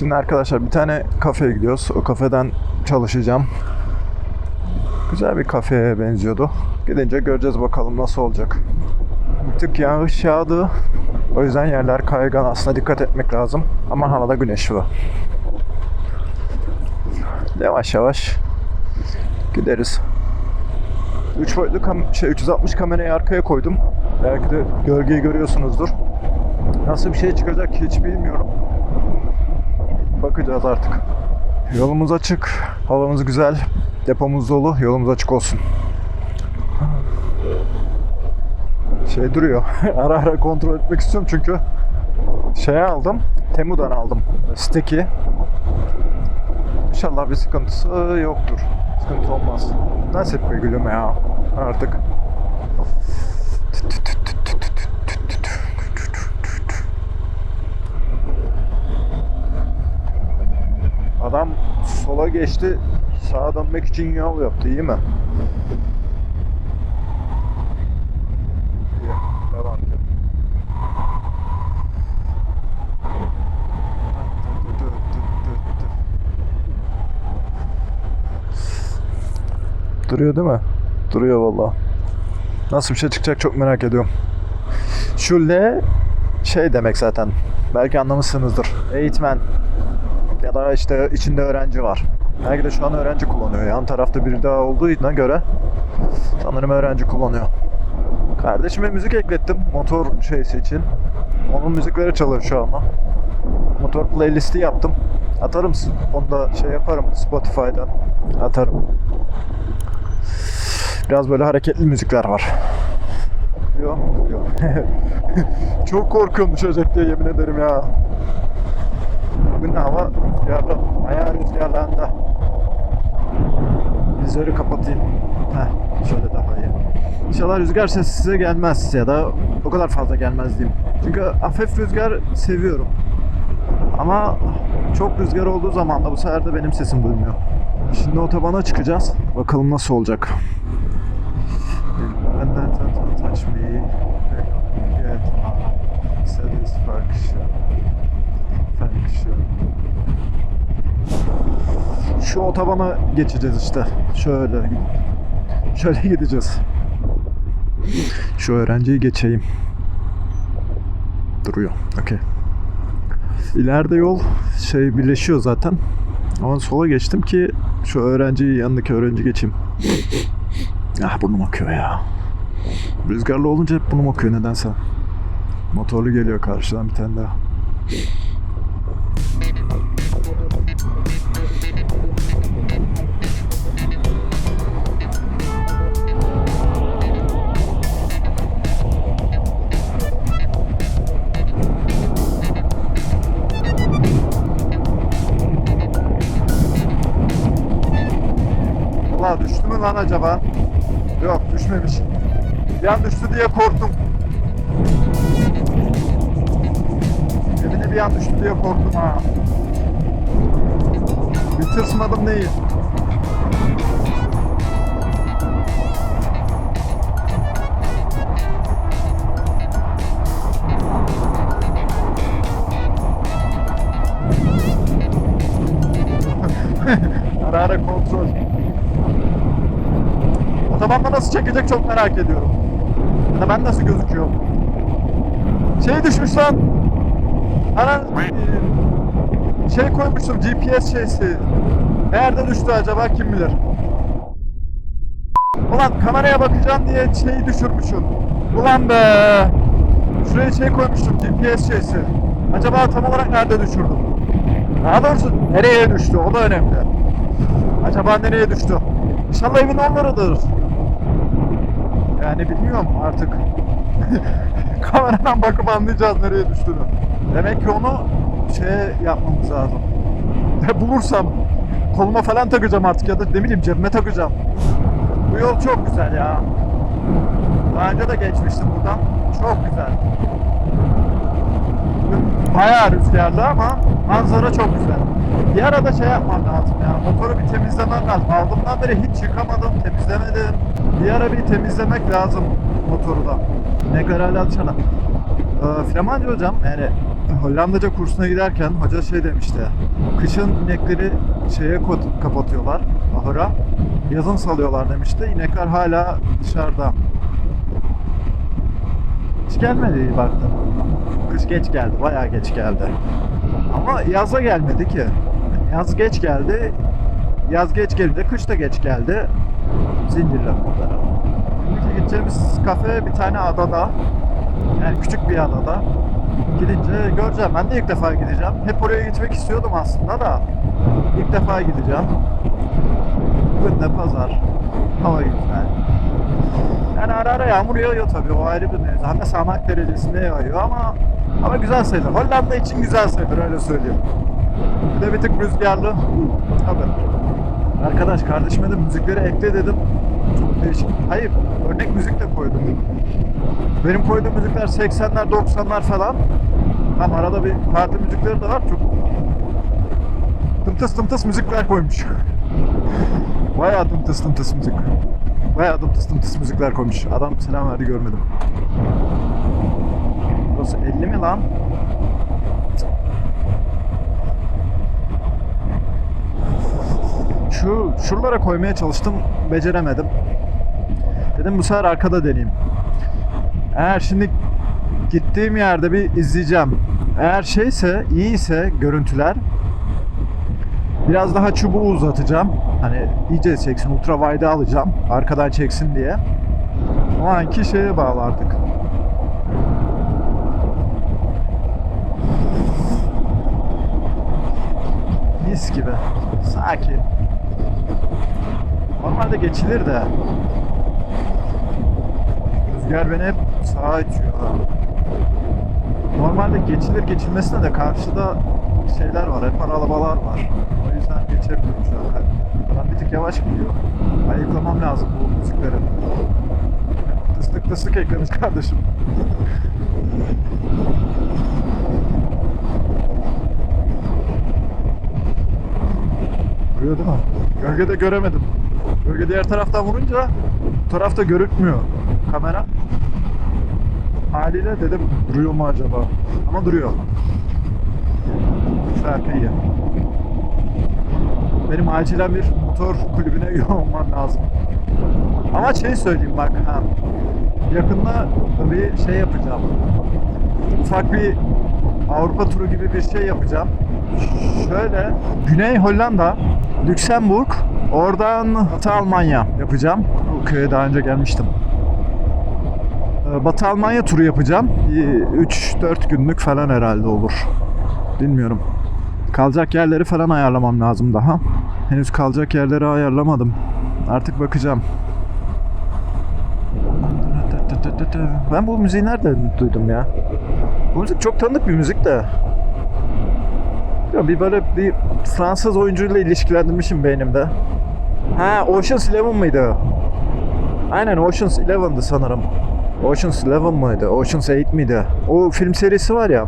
Şimdi arkadaşlar bir tane kafeye gidiyoruz. O kafeden çalışacağım. Güzel bir kafeye benziyordu. Gidince göreceğiz bakalım nasıl olacak. Bir tık yağış yağdı. O yüzden yerler kaygan. Aslında dikkat etmek lazım. Ama havada güneş var. Yavaş yavaş gideriz. 3 boyutlu kam- şey 360 kamerayı arkaya koydum. Belki de gölgeyi görüyorsunuzdur. Nasıl bir şey çıkacak hiç bilmiyorum. Bakacağız artık. Yolumuz açık, havamız güzel, depomuz dolu, yolumuz açık olsun. Şey duruyor, ara ara kontrol etmek istiyorum çünkü şey aldım, Temu'dan aldım, Sticky. İnşallah bir sıkıntısı yoktur. Sıkıntı olmaz. Nasip be gülüm ya artık. Adam sola geçti. Sağa dönmek için yol yaptı. iyi mi? Duruyor değil mi? Duruyor valla. Nasıl bir şey çıkacak çok merak ediyorum. Şu L şey demek zaten. Belki anlamışsınızdır. Eğitmen ya da işte içinde öğrenci var. Belki de şu an öğrenci kullanıyor. Yan tarafta biri daha olduğuna göre sanırım öğrenci kullanıyor. Kardeşime müzik eklettim motor şeysi için. Onun müzikleri çalıyor şu anda. Motor playlisti yaptım. Atarım. Onu da şey yaparım Spotify'dan. Atarım. Biraz böyle hareketli müzikler var. Yok, yok. Çok korkuyorum düşecek diye yemin ederim ya. Bugün hava rüzgarlı. Ayağı rüzgarlandı. Vizörü kapatayım. Heh, şöyle daha iyi. İnşallah rüzgar sesi size gelmez ya da o kadar fazla gelmez diyeyim. Çünkü hafif rüzgar seviyorum. Ama çok rüzgar olduğu zaman da bu sefer de benim sesim duymuyor. Şimdi otobana çıkacağız. Bakalım nasıl olacak. Touch me. Get satisfaction. Function. Şu otobana geçeceğiz işte. Şöyle. Şöyle gideceğiz. Şu öğrenciyi geçeyim. Duruyor. Okey. İleride yol şey birleşiyor zaten. Ama sola geçtim ki şu öğrenciyi yanındaki öğrenci geçeyim. Ah burnum akıyor ya. Rüzgarlı olunca hep burnum akıyor nedense. Motorlu geliyor karşıdan bir tane daha. Mü lan acaba? Yok düşmemiş. Bir düştü diye korktum. Evine bir an düştü diye korktum ha. Bir tırsmadım değil. ara ara kontrol. Otobanda nasıl çekecek çok merak ediyorum. Ya da ben nasıl gözüküyorum. Şey düşmüş lan. Ana şey koymuştum GPS şeysi. Nerede düştü acaba kim bilir. Ulan kameraya bakacağım diye şeyi düşürmüşüm. Ulan be. Şuraya şey koymuştum GPS şeysi. Acaba tam olarak nerede düşürdüm? Daha doğrusu nereye düştü o da önemli. Acaba nereye düştü? İnşallah evin onlarıdır. Yani bilmiyorum artık. Kameradan bakıp anlayacağız nereye düştüğünü. Demek ki onu şey yapmamız lazım. Bulursam koluma falan takacağım artık ya da ne bileyim cebime takacağım. Bu yol çok güzel ya. Daha önce de geçmiştim buradan. Çok güzel. Bayağı rüzgarlı ama manzara çok güzel. Bir arada şey yapmam lazım ya. Motoru bir temizlemem lazım. Aldığımdan beri hiç yıkamadım, temizlemedim. Bir ara bir temizlemek lazım motoru da. Ne kadar dışarıda. Ee, Flamancı hocam yani Hollandaca kursuna giderken hoca şey demişti. Kışın inekleri şeye kapatıyorlar ahıra. Yazın salıyorlar demişti. İnekler hala dışarıda. Hiç gelmedi baktım. Kış geç geldi. Bayağı geç geldi. Ama yaza gelmedi ki. Yaz geç geldi. Yaz geç gelince kış da geç geldi. Zincirlikule'da. Şimdiki gideceğimiz kafe bir tane adada. Yani küçük bir adada. Gidince göreceğim. Ben de ilk defa gideceğim. Hep oraya gitmek istiyordum aslında da. İlk defa gideceğim. Bugün de pazar. Hava güzel. Yani ara ara yağmur yağıyor tabii. O ayrı bir mevzu. Hem de Samak derecesinde yağıyor ama ama güzel sayılır. Hollanda için güzel sayılır öyle söyleyeyim. Bir de bir tık rüzgarlı. Tabii. Arkadaş kardeşime de müzikleri ekle dedim. Çok değişik. Hayır, örnek müzik de koydum. Benim koyduğum müzikler 80'ler, 90'lar falan. Ama arada bir parti müzikleri de var. Çok tımtıs tımtıs müzikler koymuş. Bayağı tımtıs tımtıs müzik. Bayağı tımtıs tımtıs müzikler koymuş. Adam selam verdi görmedim. Burası 50 mi lan? Şu şuralara koymaya çalıştım, beceremedim. Dedim bu sefer arkada deneyeyim. Eğer şimdi gittiğim yerde bir izleyeceğim. Eğer şeyse, iyiyse görüntüler biraz daha çubuğu uzatacağım. Hani iyice çeksin, ultra wide alacağım. Arkadan çeksin diye. O anki şeye bağlı artık. Mis gibi. Sakin. Normalde geçilir de. Rüzgar beni hep sağa itiyor. Normalde geçilir geçilmesine de karşıda şeyler var, hep arabalar var. O yüzden geçemiyorum şu tık yavaş gidiyor. Ayıklamam lazım bu müzikleri. Tıslık tıslık eklemiş kardeşim. Vuruyor değil mi? Gölgede göremedim. Gölge diğer taraftan vurunca bu tarafta görükmüyor kamera. Haliyle dedim duruyor mu acaba? Ama duruyor. Şarkı iyi. Benim acilen bir motor kulübüne üye olmam lazım. Ama şey söyleyeyim bak ha. Yakında bir şey yapacağım. Ufak bir Avrupa turu gibi bir şey yapacağım. Şöyle Güney Hollanda, Lüksemburg, oradan Batı Almanya yapacağım. Bu köye daha önce gelmiştim. Ee, Batı Almanya turu yapacağım. 3-4 günlük falan herhalde olur. Bilmiyorum. Kalacak yerleri falan ayarlamam lazım daha. Henüz kalacak yerleri ayarlamadım. Artık bakacağım. Ben bu müziği nereden duydum ya? Bu müzik çok tanıdık bir müzik de. Ya bir böyle bir Fransız oyuncuyla ilişkilendirmişim beynimde. Ha Ocean's Eleven mıydı? Aynen Ocean's Eleven'dı sanırım. Ocean's Eleven mıydı? Ocean's 8 miydi? O film serisi var ya.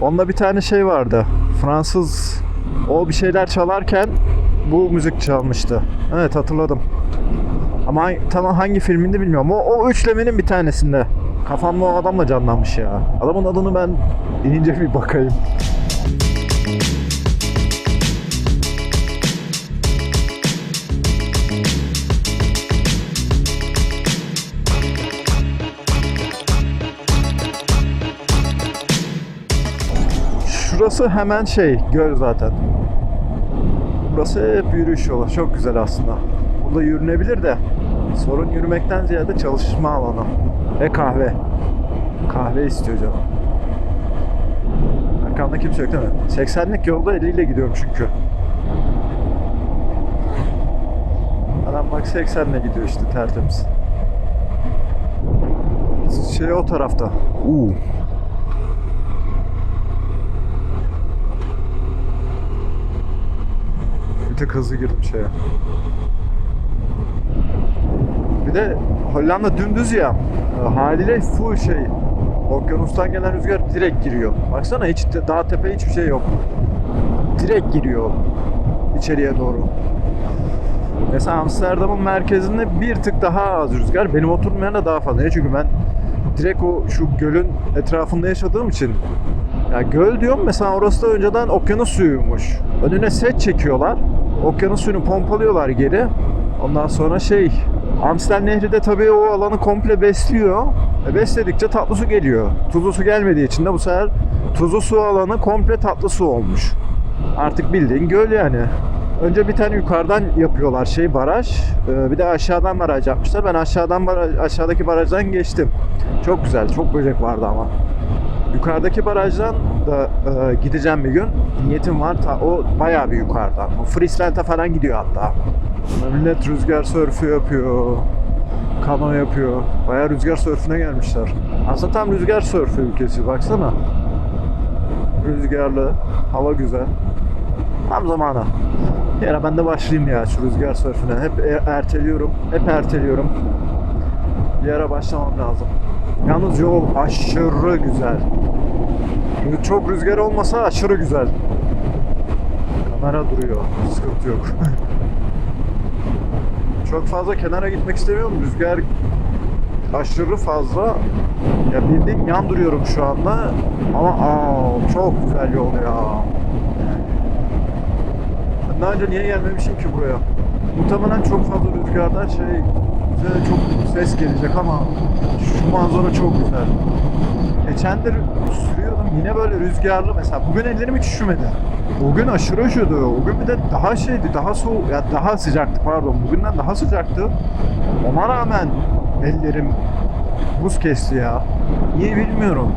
Onda bir tane şey vardı. Fransız o bir şeyler çalarken bu müzik çalmıştı. Evet hatırladım. Ama tamam hangi filminde bilmiyorum. O, o üçlemenin bir tanesinde. Kafamda o adamla canlanmış ya. Adamın adını ben inince bir bakayım. Şurası hemen şey, göl zaten. Burası hep yürüyüş yolu. Çok güzel aslında. Burada yürünebilir de sorun yürümekten ziyade çalışma alanı ve kahve. Kahve istiyor canım. Arkamda kimse yok değil mi? 80'lik yolda eliyle gidiyorum çünkü. Adam bak 80'le gidiyor işte tertemiz. Şey o tarafta. Uuu. Bir hızlı girdim şeye. Bir de Hollanda dümdüz ya. e, Haliyle full şey. Okyanustan gelen rüzgar direkt giriyor. Baksana hiç dağ tepe hiçbir şey yok. Direkt giriyor içeriye doğru. Mesela Amsterdam'ın merkezinde bir tık daha az rüzgar. Benim oturduğum yerde daha fazla. Niye? Çünkü ben direkt o şu gölün etrafında yaşadığım için Ya göl diyorum mesela orası da önceden okyanus suyuymuş. Önüne set çekiyorlar. Okyanus suyunu pompalıyorlar geri. Ondan sonra şey Amstel Nehri de tabii o alanı komple besliyor. E besledikçe tatlı su geliyor. Tuzlu su gelmediği için de bu sefer tuzlu su alanı komple tatlı su olmuş. Artık bildiğin göl yani. Önce bir tane yukarıdan yapıyorlar şey baraj. Ee, bir de aşağıdan baraj yapmışlar. Ben aşağıdan baraj, aşağıdaki barajdan geçtim. Çok güzel. Çok böcek vardı ama. Yukarıdaki barajdan da e, gideceğim bir gün. Niyetim var. Ta, o bayağı bir yukarıda. O falan gidiyor hatta. Millet rüzgar sörfü yapıyor. Kano yapıyor. Bayağı rüzgar sörfüne gelmişler. Aslında tam rüzgar sörfü ülkesi. Baksana. Rüzgarlı. Hava güzel. Tam zamanı. Bir ara ben de başlayayım ya şu rüzgar sörfüne. Hep e- erteliyorum. Hep erteliyorum. Bir ara başlamam lazım. Yalnız yol aşırı güzel. Çok rüzgar olmasa aşırı güzel. Kamera duruyor. Sıkıntı yok. Çok fazla kenara gitmek istemiyorum. Rüzgar aşırı fazla. Ya bildiğin yan duruyorum şu anda. Ama aa, çok güzel yol ya. Ben daha önce niye gelmemişim ki buraya? Muhtemelen çok fazla rüzgardan şey bize çok ses gelecek ama şu manzara çok güzel. Geçen de sürüyordum yine böyle rüzgarlı mesela bugün ellerim hiç üşümedi. Bugün aşırı üşüdü. O gün bir de daha şeydi, daha soğuk, ya daha sıcaktı pardon. Bugünden daha sıcaktı. Ona rağmen ellerim buz kesti ya. Niye bilmiyorum.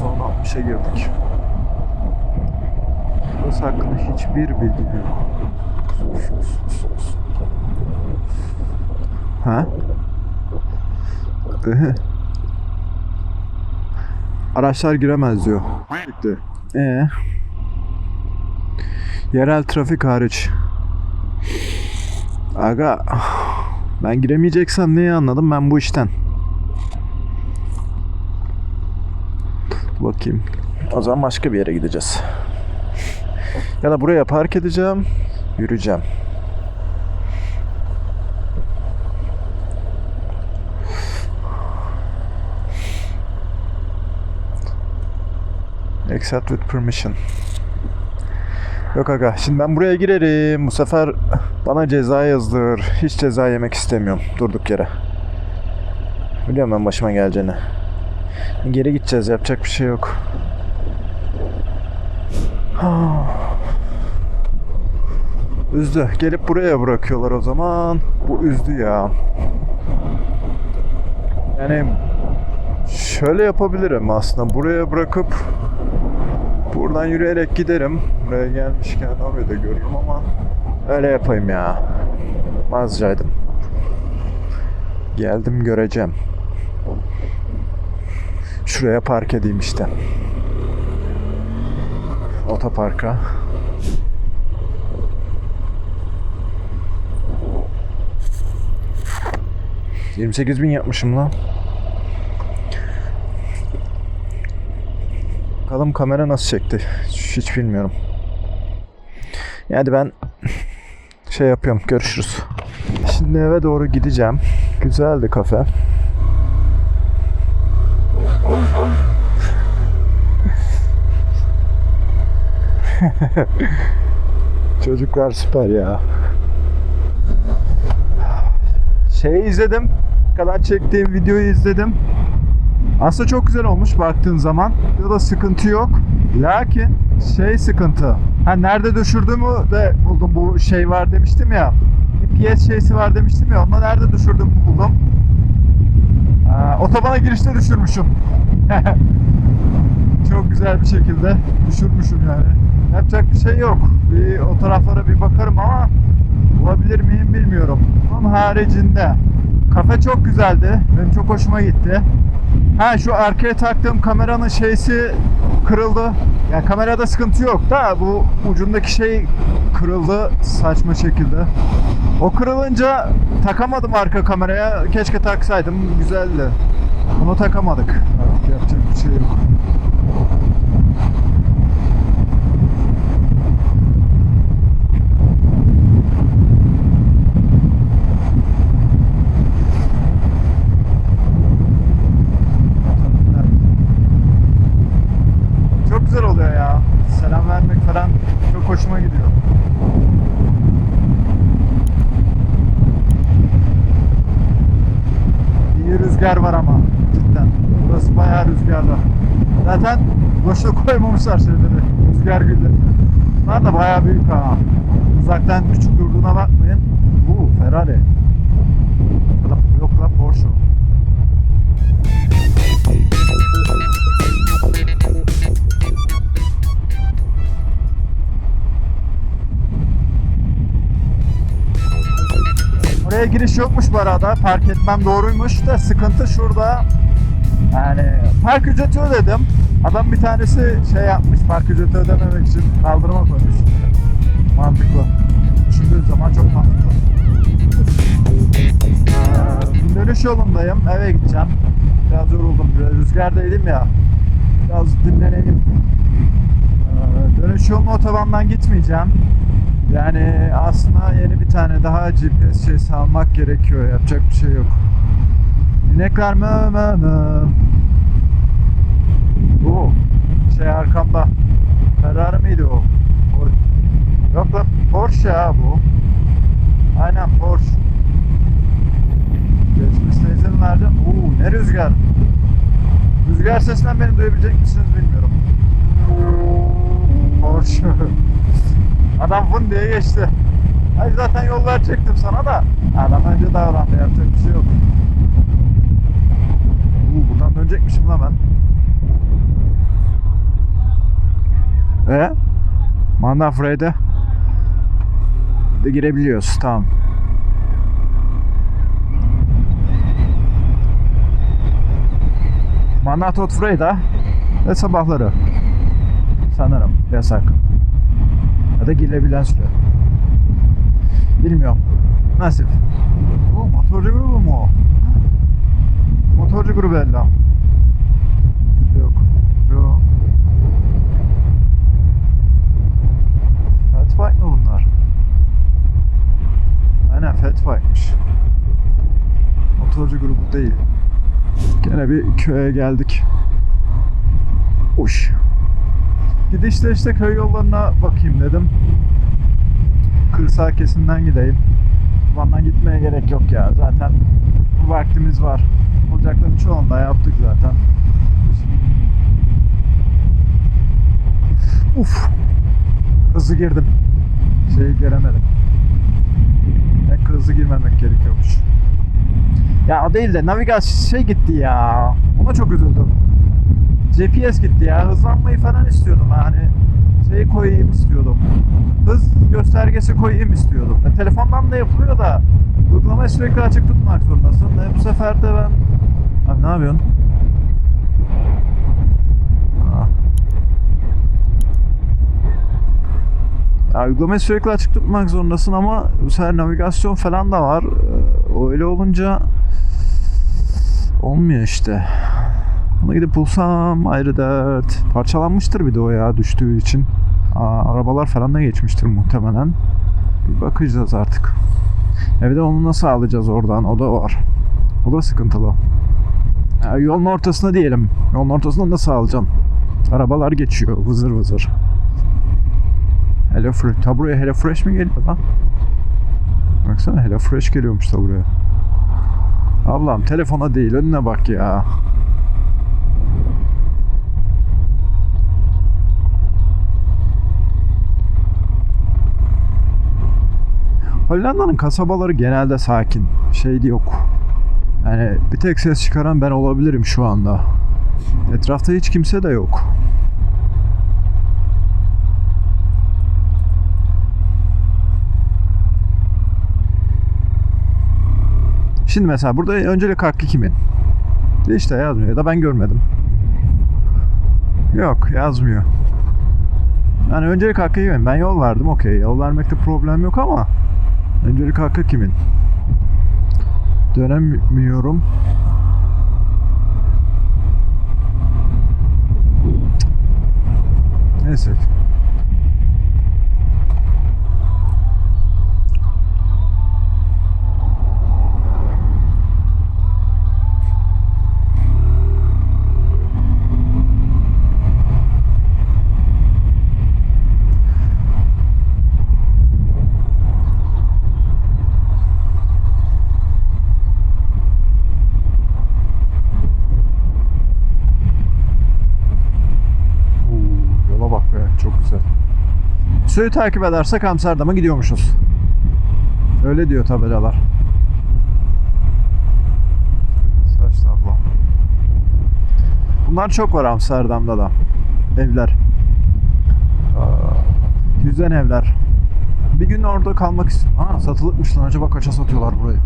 Sonra 60'a girdik. Burası hakkında hiçbir bilgim yok. Ha? Araçlar giremez diyor. Bitti. Ee. Yerel trafik hariç. Aga ben giremeyeceksem neyi anladım ben bu işten? Bakayım. O zaman başka bir yere gideceğiz. Ya da buraya park edeceğim. Yürüyeceğim. Accept with permission. Yok aga şimdi ben buraya girerim. Bu sefer bana ceza yazdır. Hiç ceza yemek istemiyorum durduk yere. Biliyorum ben başıma geleceğini. Geri gideceğiz yapacak bir şey yok. Üzdü. Gelip buraya bırakıyorlar o zaman. Bu üzdü ya. Yani şöyle yapabilirim aslında. Buraya bırakıp buradan yürüyerek giderim. Buraya gelmişken orayı da görürüm ama öyle yapayım ya. Mazcaydım. Geldim göreceğim. Şuraya park edeyim işte. Otoparka. ...28 bin yapmışım lan. Bakalım kamera nasıl çekti. Hiç bilmiyorum. Yani ben şey yapıyorum. Görüşürüz. Şimdi eve doğru gideceğim. Güzeldi kafe. Çocuklar süper ya. Şeyi izledim. Kadar çektiğim videoyu izledim. Aslında çok güzel olmuş baktığın zaman. Ya da sıkıntı yok. Lakin şey sıkıntı. Ha nerede düşürdüğümü de buldum. Bu şey var demiştim ya. GPS şeysi var demiştim ya. Onu nerede düşürdüğümü buldum. Aa, otobana girişte düşürmüşüm. çok güzel bir şekilde düşürmüşüm yani. Yapacak bir şey yok. Bir o taraflara bir bakarım ama bulabilir miyim bilmiyorum. Onun haricinde kafe çok güzeldi. Benim çok hoşuma gitti. Ha şu arkaya taktığım kameranın şeysi kırıldı. Yani kamerada sıkıntı yok da bu ucundaki şey kırıldı saçma şekilde. O kırılınca takamadım arka kameraya. Keşke taksaydım. Güzeldi. Bunu takamadık. Artık yapacak bir şey yok. hoşuma gidiyor. İyi rüzgar var ama cidden. Burası bayağı rüzgarlı. Zaten boşa koymamışlar şeyleri. Rüzgar gülleri. Bayağı büyük ha. Uzaktan küçük durduğuna bakmayın. Bu Ferrari. Yok lan Porsche. Oraya giriş yokmuş bu arada. Park etmem doğruymuş da sıkıntı şurada. Yani park ücreti ödedim. Adam bir tanesi şey yapmış park ücreti ödememek için kaldırıma koymuş. Mantıklı. Düşündüğün zaman çok mantıklı. Ee, dönüş yolundayım. Eve gideceğim. Biraz yoruldum. Biraz rüzgardaydım ya. Biraz dinleneyim. Ee, dönüş yolunu otobandan gitmeyeceğim. Yani aslında yeni bir tane daha GPS şeysi almak gerekiyor. Yapacak bir şey yok. İnekler mı mı mı? Bu şey arkamda. Ferrari miydi o? Yok lan Porsche ya bu. Aynen Porsche. Geçmesine izin verdim. Oo ne rüzgar. Rüzgar sesinden beni duyabilecek misiniz bilmiyorum. Porsche. Adam fın diye geçti. Ay zaten yol verecektim sana da. Adam önce davrandı yapacak bir şey yok. Uuu buradan dönecekmişim lan ben. E? Mandafrey'de de girebiliyoruz tamam. Manat Freyda ve sabahları sanırım yasak. Ya da girilebilen süre. Bilmiyorum. Nasip. O motorcu grubu mu o? Motorcu grubu Ella. Yok. Yok. Fatbike mı bunlar? Aynen Fatbike'mış. Motorcu grubu değil. Gene bir köye geldik. Uş. Gidişte işte köy yollarına bakayım dedim. Kırsal kesimden gideyim. Van'dan gitmeye gerek yok ya. Zaten bu vaktimiz var. Olacakların çoğunu da yaptık zaten. Uf. Hızlı girdim. Şeyi göremedim. Hızlı girmemek gerekiyormuş. Ya o değil de navigasyon şey gitti ya. Ona çok üzüldüm. GPS gitti ya. Hızlanmayı falan istiyordum yani. Şey koyayım istiyordum. Hız göstergesi koyayım istiyordum. Ya, telefondan da yapılıyor da uygulamayı sürekli açık tutmak zorundasın. E, bu sefer de ben... Abi ne yapıyorsun? Aa. Ya, uygulamayı sürekli açık tutmak zorundasın ama bu sefer navigasyon falan da var. Ee, Öyle olunca olmuyor işte. Onu gidip bulsam ayrı dert. Parçalanmıştır bir de o ya düştüğü için. Aa, arabalar falan da geçmiştir muhtemelen. Bir bakacağız artık. Evde onu nasıl alacağız oradan? O da var. O da sıkıntılı. Ya, yolun ortasında diyelim. Yolun ortasında nasıl alacaksın? Arabalar geçiyor vızır vızır. Hello Fresh. Ta buraya Hello Fresh mi geliyor lan? Baksana Hello Fresh geliyormuş da buraya. Ablam telefona değil önüne bak ya. Hollanda'nın kasabaları genelde sakin. Şey yok. Yani bir tek ses çıkaran ben olabilirim şu anda. Etrafta hiç kimse de yok. Şimdi mesela burada öncelik hakkı kimin? İşte yazmıyor ya da ben görmedim. Yok yazmıyor. Yani öncelik hakkı kimin? Ben yol verdim okey. Yol vermekte problem yok ama öncelik hakkı kimin? Dönemiyorum. Neyse. Suyu takip edersek Amsterdam'a gidiyormuşuz. Öyle diyor tabelalar. Saç tablo. Bunlar çok var Amsterdam'da da. Evler. Aa, Yüzen evler. Bir gün orada kalmak istiyorum. Aa satılıkmış lan. Acaba kaça satıyorlar burayı?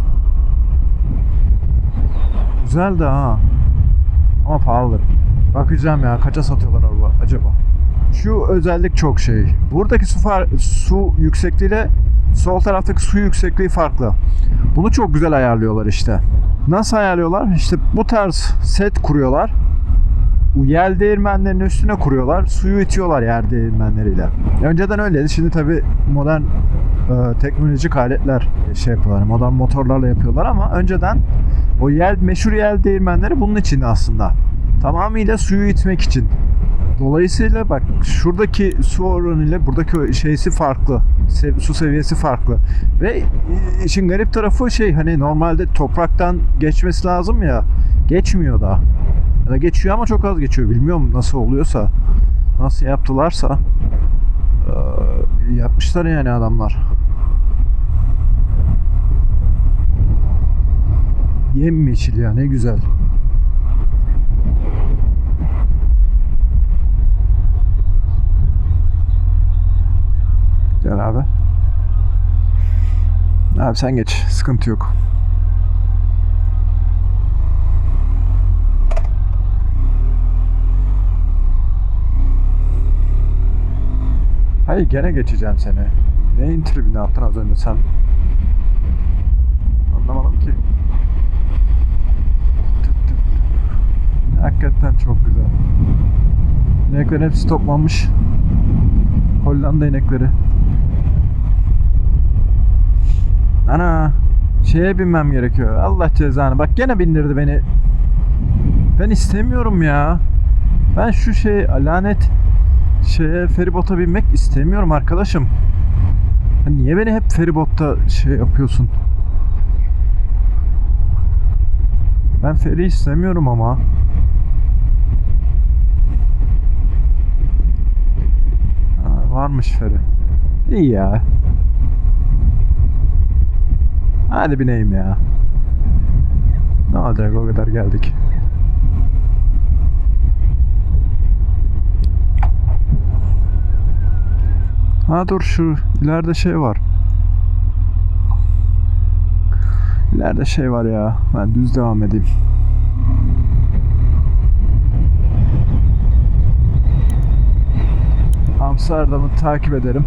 Güzel de ha. Ama pahalıdır. Bakacağım ya kaça satıyorlar acaba. Şu özellik çok şey. Buradaki su su yüksekliğiyle sol taraftaki su yüksekliği farklı. Bunu çok güzel ayarlıyorlar işte. Nasıl ayarlıyorlar? İşte bu tarz set kuruyorlar. Bu yel değirmenlerinin üstüne kuruyorlar. Suyu itiyorlar yer değirmenleriyle. Önceden öyleydi. Şimdi tabi modern e, teknolojik aletler şey yapıyorlar. Modern motorlarla yapıyorlar ama önceden o yel meşhur yel değirmenleri bunun için aslında. Tamamıyla suyu itmek için. Dolayısıyla bak şuradaki su oranı ile buradaki şeysi farklı. Su seviyesi farklı. Ve işin garip tarafı şey hani normalde topraktan geçmesi lazım ya. Geçmiyor da. Ya da geçiyor ama çok az geçiyor. Bilmiyorum nasıl oluyorsa. Nasıl yaptılarsa. eee, yapmışlar yani adamlar. Yemyeşil ya ne güzel. Gel abi. Abi sen geç. Sıkıntı yok. Hayır gene geçeceğim seni. Neyin tribine attın az önce sen? Anlamadım ki. Hakikaten çok güzel. İnekler hepsi toplanmış. Hollanda inekleri. Ana şeye binmem gerekiyor. Allah cezanı. Bak gene bindirdi beni. Ben istemiyorum ya. Ben şu şey lanet şeye feribota binmek istemiyorum arkadaşım. Ya niye beni hep feribotta şey yapıyorsun? Ben feri istemiyorum ama. Ha, varmış feri. İyi ya. Hadi bineyim ya. Ne olacak o kadar geldik. Ha dur şu ileride şey var. İleride şey var ya. Ben düz devam edeyim. Amsterdam'ı takip ederim.